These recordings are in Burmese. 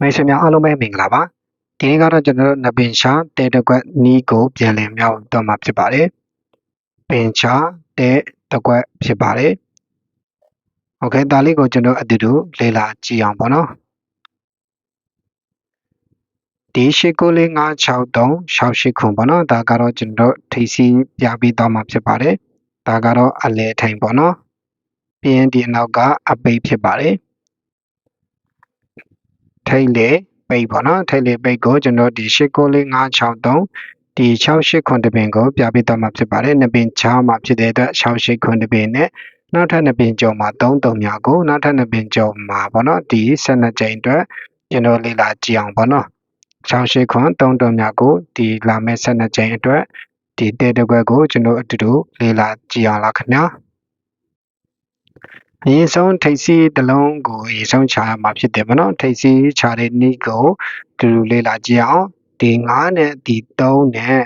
မိတ်ဆွေများအားလုံးပဲမင်္ဂလာပါ ဒီနေ့ကတော့ကျွန်တော်တို့နပင်ရှာတဲတကွက်နီးကိုပြန်လည်မြောက်တော့မှာဖြစ်ပါတယ်ပင်ချတဲတကွက်ဖြစ်ပါတယ်โอเคဒါလေးကိုကျွန်တော်အတူတူလေ့လာကြည့်အောင်ပေါ့နော်ဒီရှိကိုလေး963 68ခုပေါ့နော်ဒါကတော့ကျွန်တော်ထိစီပြပြီးတော့မှာဖြစ်ပါတယ်ဒါကတော့အလဲထိုင်ပေါ့နော်ပြီးရင်ဒီအနောက်ကအပိတ်ဖြစ်ပါတယ်ထိတ်လေ ပိတ်ပေါ့နော်ထိတ်လေပိတ်ကိုကျွန်တော်ဒီ89563ဒီ68ခွန်တပင်ကိုပြပေးတော့မှာဖြစ်ပါတယ်နှစ်ပင်ချားမှာဖြစ်တဲ့အတွက်68ခွန်တပင်နဲ့နောက်ထပ်နှစ်ပင်ကျော်မှာ33မြကိုနောက်ထပ်နှစ်ပင်ကျော်မှာပေါ့နော်ဒီ12ကြိမ်အတွက်ကျွန်တော်လေ့လာကြည့်အောင်ပေါ့နော်68ခွန်33မြကိုဒီလာမယ့်12ကြိမ်အတွက်ဒီတဲတကွက်ကိုကျွန်တော်အတူတူလေ့လာကြည့်အောင်လားခင်ဗျာ အရင်ဆုံးထိပ်စီးတစ်လုံးကိုအရင်ဆုံးခြာရမှာဖြစ်တယ်ဗောနော်ထိပ်စီးခြာတဲ့နည်းကိုတူတူလေးလာကြည့်အောင်ဒီ9နဲ့ဒီ3နဲ့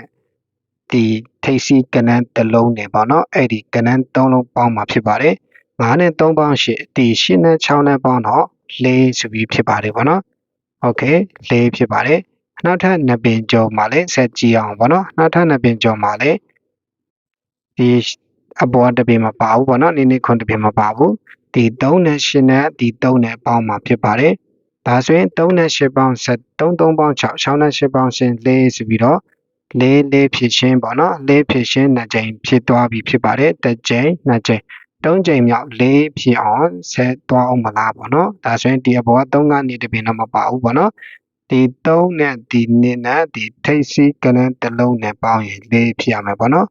ဒီထိပ်စီးကနန်းတစ်လုံးနဲ့ဗောနော်အဲ့ဒီကနန်း3လုံးပေါင်းမှာဖြစ်ပါတယ်9နဲ့3ပေါင်း8ဒီ8နဲ့6နဲ့ပေါင်းတော့4ဆိုပြီးဖြစ်ပါတယ်ဗောနော်โอเค4ဖြစ်ပါတယ်နောက်ထပ်နှစ်ပင်ကျော်မှာလည်းဆက်ကြည့်အောင်ဗောနော်နောက်ထပ်နှစ်ပင်ကျော်မှာလည်းဒီ အပေါ်တစ်ပင်မပါဘူးပေါ့နော်နည်းနည်းခွန်တစ်ပင်မပါဘူးဒီ3နဲ့8နဲ့ဒီ3နဲ့ပေါင်းမှာဖြစ်ပါတယ်ဒါဆိုရင်3နဲ့8ပေါင်း7 3 3ပေါင်း6 6နဲ့8ပေါင်းရှင်4ဆိုပြီးတော့လေးလေးဖြစ်ချင်းပေါ့နော်လေးဖြစ်ချင်းနှစ်ကြိမ်ဖြစ်သွားပြီဖြစ်ပါတယ်တစ်ကြိမ်နှစ်ကြိမ်သုံးကြိမ်မြောက်လေးဖြစ်အောင်ဆက်သွားအောင်မလားပေါ့နော်ဒါဆိုရင်ဒီအပေါ်က3ကနေတပင်တော့မပါဘူးပေါ့နော်ဒီ3နဲ့ဒီ2နဲ့ဒီထိပ်စီးကနန်းတစ်လုံးနဲ့ပေါင်းရင်လေးဖြစ်ရမယ်ပေါ့နော်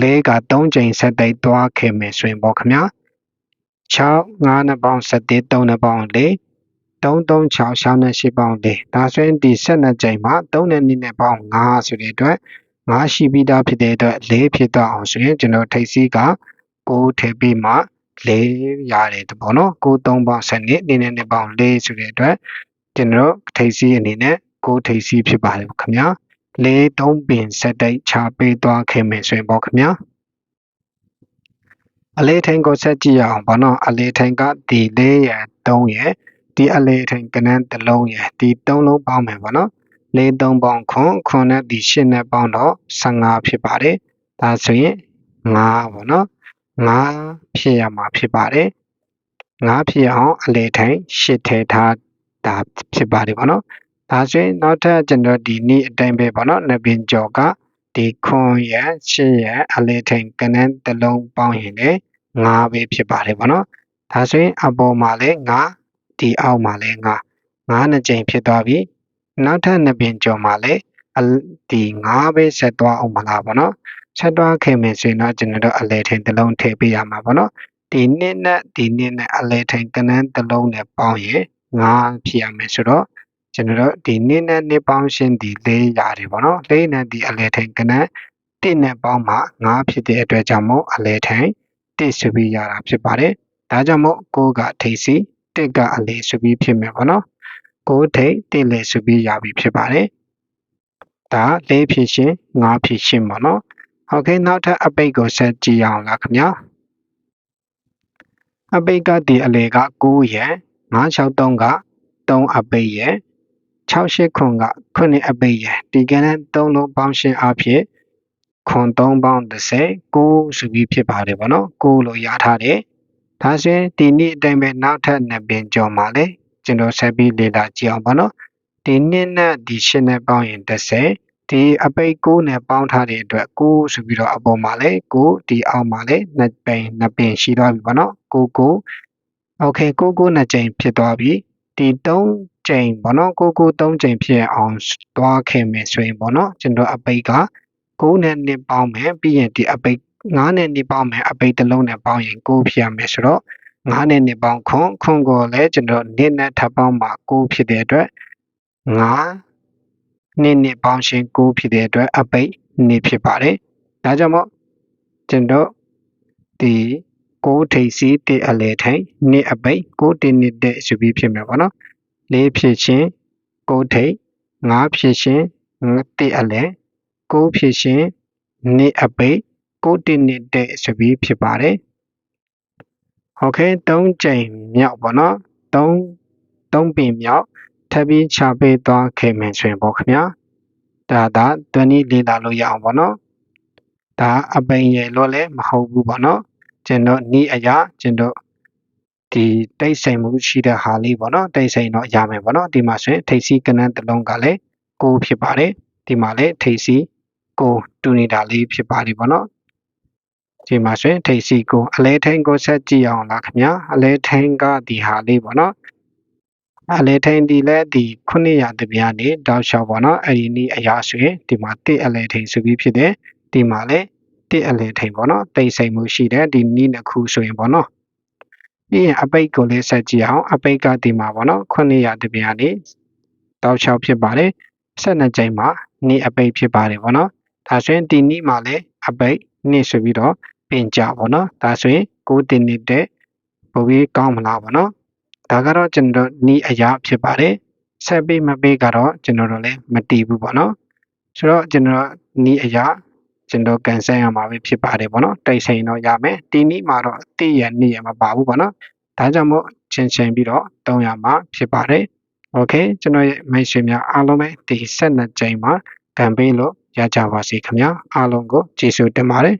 လေးက3ကြိမ်ဆက်တိုက်သွားခဲ့မယ်ဆိုရင်ပေါ့ခင်ဗျာ6 5နဲ့ပေါင်း7 3နဲ့ပေါင်း4 3 3 6 6နဲ့8ပေါင်း4ဒါဆိုရင်ဒီ12ကြိမ်မှာ3နဲ့2နဲ့ပေါင်း5ဆိုတဲ့အတွက်5ရှိပြီးသားဖြစ်တဲ့အတွက်4ဖြစ်တော့အောင်ဆိုရင်ကျွန်တော်ထိပ်စီးက6ထည့်ပြီးမှ4ရတယ်တပေါ့နော်6 3ပေါင်း7နဲ့2နဲ့2ပေါင်း4ဆိုတဲ့အတွက်ကျွန်တော်ထိပ်စီးအနေနဲ့6ထိပ်စီးဖြစ်ပါတယ်ခင်ဗျာ လေးသုံးပင်ဆက်တိုက်ချပေးသွားခဲ့မယ်ဆိုရင်ပေါ့ခင်ဗျာအလေးထိန်ကိုဆက်ကြည့်ရအောင်ဗောနော်အလေးထိန်ကဒီလေးရယ်3ရယ်ဒီအလေးထိန်ကနန်းတစ်လုံးရယ်ဒီ3လုံးပေါင်းမယ်ဗောနော်လေး3ပေါင်းခွန်ခွန်နဲ့ဒီ8နဲ့ပေါင်းတော့15ဖြစ်ပါတယ်ဒါဆိုရင်5ဗောနော်5ဖြစ်ရမှာဖြစ်ပါတယ်5ဖြစ်အောင်အလေးထိန်8ထည့်ထားတာဖြစ်ပါတယ်ဗောနော် ဒါဆိုရင်နောက်ထပ်ကျွန်တော်ဒီနေ့အတိုင်းပဲပေါ့နော်နှစ်ပင်ကျော်ကဒီခွန်ရရှစ်ရအလေးထိန်ကနန်းတစ်လုံးပေါင်းရင်လည်း9ပဲဖြစ်ပါတယ်ပေါ့နော်ဒါဆိုရင်အပေါ်မှာလည်း9ဒီအောက်မှာလည်း9 9နှစ်ကြိမ်ဖြစ်သွားပြီနောက်ထပ်နှစ်ပင်ကျော်မှာလည်းဒီ9ပဲဆက်သွားအောင်မလားပေါ့နော်ဆက်သွားခဲ့မယ်ဆိုရင်တော့ကျွန်တော်တို့အလဲထိန်တစ်လုံးထည့်ပေးရမှာပေါ့နော်ဒီနှစ်နဲ့ဒီနှစ်နဲ့အလဲထိန်ကနန်းတစ်လုံးနဲ့ပေါင်းရင်9ဖြစ်ရမယ်ဆိုတော့ ကျွန်တော်တို့ဒီနှစ်နဲ့နှစ်ပေါင်းရှင်းဒီ၄ရတယ်ပေါ့နော်၄နဲ့ဒီအလဲထိန်ကနန်း1နဲ့ပေါင်းမှ9ဖြစ်တဲ့အတွက်ကြောင့်မို့အလဲထိန်1ဆိုပြီးရတာဖြစ်ပါတယ်ဒါကြောင့်မို့9ကထိပ်စီ1ကအလဲဆိုပြီးဖြစ်မယ်ပေါ့နော်9ထိပ်1လဲဆိုပြီးရပြီဖြစ်ပါတယ်ဒါ၄ဖြစ်ရှင်း9ဖြစ်ရှင်းပေါ့နော်ဟုတ်ကဲ့နောက်ထပ်အပိတ်ကိုဆက်ကြည့်အောင်လားခင်ဗျာအပိတ်ကဒီအလဲက9ရယ်963က3အပိတ်ရယ် 68ခွန်ကခုနှစ်အပိတ်ရယ်ဒီကနေ့3လုံးပေါင်းရှင်းအဖြစ်ခွန်3ပေါင်း30 9ဆိုပြီးဖြစ်ပါတယ်ဗောနော်9လို့ရထားတယ်ဒါဆိုရင်ဒီနေ့အတိုင်းပဲနောက်ထပ်နှစ်ပင်ကျော်မှာလေကျွန်တော်ဆက်ပြီးလေ့လာကြည့်အောင်ဗောနော်ဒီနှစ်နဲ့ဒီရှင်းနဲ့ပေါင်းရင်30ဒီအပိတ်6နဲ့ပေါင်းထားတဲ့အတွက်6ဆိုပြီးတော့အပေါ်မှာလေ6ဒီအောက်မှာလေနှစ်ပင်နှစ်ပင်ရှိသွားပြီဗောနော်6 9โอเค6 9နှစ်ကြိမ်ဖြစ်သွားပြီ ဒီ3ကြိမ်ဗောနော်6 9 3ကြိမ်ဖြစ်အောင်သွားခဲ့မယ်ဆိုရင်ဗောနော်ကျွန်တော်အပိတ်က9နဲ့2ပေါင်းမယ်ပြီးရင်ဒီအပိတ်9နဲ့2ပေါင်းမယ်အပိတ်တစ်လုံးနဲ့ပေါင်းရင်9ဖြစ်ရမယ်ဆိုတော့9နဲ့2ပေါင်းခွန်ခွန်ကိုလည်းကျွန်တော်2နဲ့ထပ်ပေါင်းမှ9ဖြစ်တဲ့အတွက်9နှစ်နှစ်ပေါင်းရှင်9ဖြစ်တဲ့အတွက်အပိတ်နှစ်ဖြစ်ပါတယ်။ဒါကြောင့်မို့ကျွန်တော်ဒီ 6ထိပ်စီး1အလဲထိုင်နှစ်အပိတ်6တစ်နှစ်တဲ့ဆိုပြီးဖြစ်မယ်ပေါ့နော်။၄ဖြစ်ချင်း6ထိပ်5ဖြစ်ချင်း1အလဲ9ဖြစ်ချင်းနှစ်အပိတ်6တစ်နှစ်တဲ့ဆိုပြီးဖြစ်ပါတယ်။ Okay 3ချိန်မြောက်ပေါ့နော်3 3ပင်မြောက်ထပ်ပြီးချပေးသွားခဲ့မယ်ဆိုရင်ပေါ့ခင်ဗျာဒါဒါတွန်းဤလေးလာလို့ရအောင်ပေါ့နော်ဒါအပိန်ရယ်လို့လည်းမဟုတ်ဘူးပေါ့နော် ကျွန်တော်ဤအရာကျွန်တော်ဒီတိတ်ဆိမ်မှုရှိတဲ့ဟာလေးပေါ့နော်တိတ်ဆိမ်တော့ရမယ်ပေါ့နော်ဒီမှာဆိုရင်ထိပ်စီးကနန်းတစ်လုံးကလည်းကိုဖြစ်ပါတယ်ဒီမှာလည်းထိပ်စီးကိုတူနေတာလေးဖြစ်ပါတယ်ပေါ့နော်ဒီမှာဆိုရင်ထိပ်စီးကိုအလဲထိန်ကိုဆက်ကြည့်အောင်လားခင်ဗျာအလဲထိန်ကဒီဟာလေးပေါ့နော်အလဲထိန်ဒီလည်းဒီ900တပြားနေတောက်လျှောက်ပေါ့နော်အဲ့ဒီနီးအရာဆိုရင်ဒီမှာတစ်အလဲထိန်ဆိုပြီးဖြစ်တယ်ဒီမှာလည်း တစ်အလဲထိန်ပေါ့နော်တိတ်ဆိမ်မှုရှိတယ်ဒီနီးနှစ်ခုဆိုရင်ပေါ့နော်ပြီးရင်အပိတ်ကိုလည်းဆက်ကြည့်အောင်အပိတ်ကဒီမှာပေါ့နော်900တပြားနေတောက်လျှောက်ဖြစ်ပါတယ်12ကြိမ်မှာနီးအပိတ်ဖြစ်ပါတယ်ပေါ့နော်ဒါဆိုရင်ဒီနီးမှာလည်းအပိတ်နီးဆိုပြီးတော့ပင်ကြပေါ့နော်ဒါဆိုရင်6တင်နေတဲ့ပုံပြီးကောင်းမလားပေါ့နော်ဒါကတော့ကျွန်တော်နီးအရာဖြစ်ပါတယ်ဆက်ပေးမပေးကတော့ကျွန်တော်တို့လည်းမတည်ဘူးပေါ့နော်ဆိုတော့ကျွန်တော်နီးအရာ ကျွန်တော်ကန်ဆယ်ရမှာပဲဖြစ်ပါတယ်ပေါ့နော်တိတ်ဆိန်တော့ရမယ်ဒီနီးမှာတော့တည့်ရနေရမပါဘူးပေါ့နော်ဒါကြောင့်မို့ချင်းချင်းပြီးတော့300မှာဖြစ်ပါတယ်โอเคကျွန်တော်ရဲ့မိတ်ဆွေများအားလုံးပဲဒီ12ကြိမ်မှာကန်ပေးလို့ရကြပါစေခင်ဗျာအားလုံးကိုကျေးဇူးတင်ပါတယ်